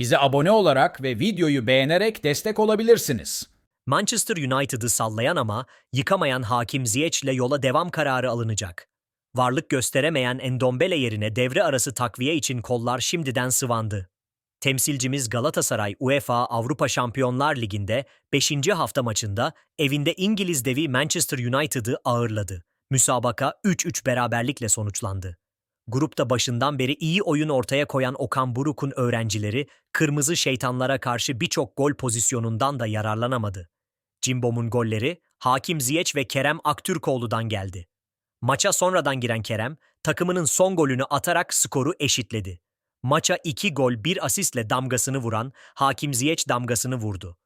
Bize abone olarak ve videoyu beğenerek destek olabilirsiniz. Manchester United'ı sallayan ama yıkamayan Hakim Ziyech'le yola devam kararı alınacak. Varlık gösteremeyen Endombele yerine devre arası takviye için kollar şimdiden sıvandı. Temsilcimiz Galatasaray UEFA Avrupa Şampiyonlar Ligi'nde 5. hafta maçında evinde İngiliz devi Manchester United'ı ağırladı. Müsabaka 3-3 beraberlikle sonuçlandı. Grupta başından beri iyi oyun ortaya koyan Okan Buruk'un öğrencileri kırmızı şeytanlara karşı birçok gol pozisyonundan da yararlanamadı. Cimbom'un golleri Hakim Ziyech ve Kerem Aktürkoğlu'dan geldi. Maça sonradan giren Kerem, takımının son golünü atarak skoru eşitledi. Maça 2 gol 1 asistle damgasını vuran Hakim Ziyech damgasını vurdu.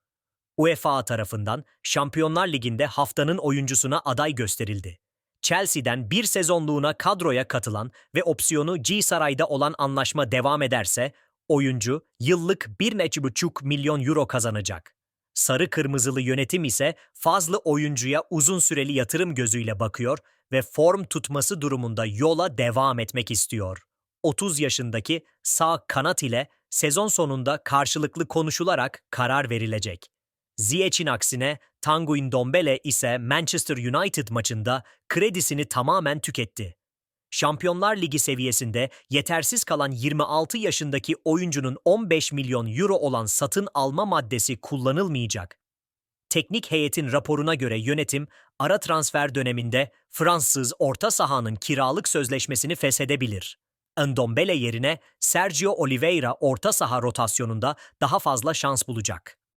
UEFA tarafından Şampiyonlar Ligi'nde haftanın oyuncusuna aday gösterildi. Chelsea'den bir sezonluğuna kadroya katılan ve opsiyonu G-Saray'da olan anlaşma devam ederse, oyuncu yıllık 1,5 milyon euro kazanacak. Sarı kırmızılı yönetim ise fazla oyuncuya uzun süreli yatırım gözüyle bakıyor ve form tutması durumunda yola devam etmek istiyor. 30 yaşındaki sağ kanat ile sezon sonunda karşılıklı konuşularak karar verilecek. Ziyech'in aksine Tanguy Ndombele ise Manchester United maçında kredisini tamamen tüketti. Şampiyonlar Ligi seviyesinde yetersiz kalan 26 yaşındaki oyuncunun 15 milyon euro olan satın alma maddesi kullanılmayacak. Teknik heyetin raporuna göre yönetim ara transfer döneminde Fransız orta sahanın kiralık sözleşmesini feshedebilir. Ndombele yerine Sergio Oliveira orta saha rotasyonunda daha fazla şans bulacak.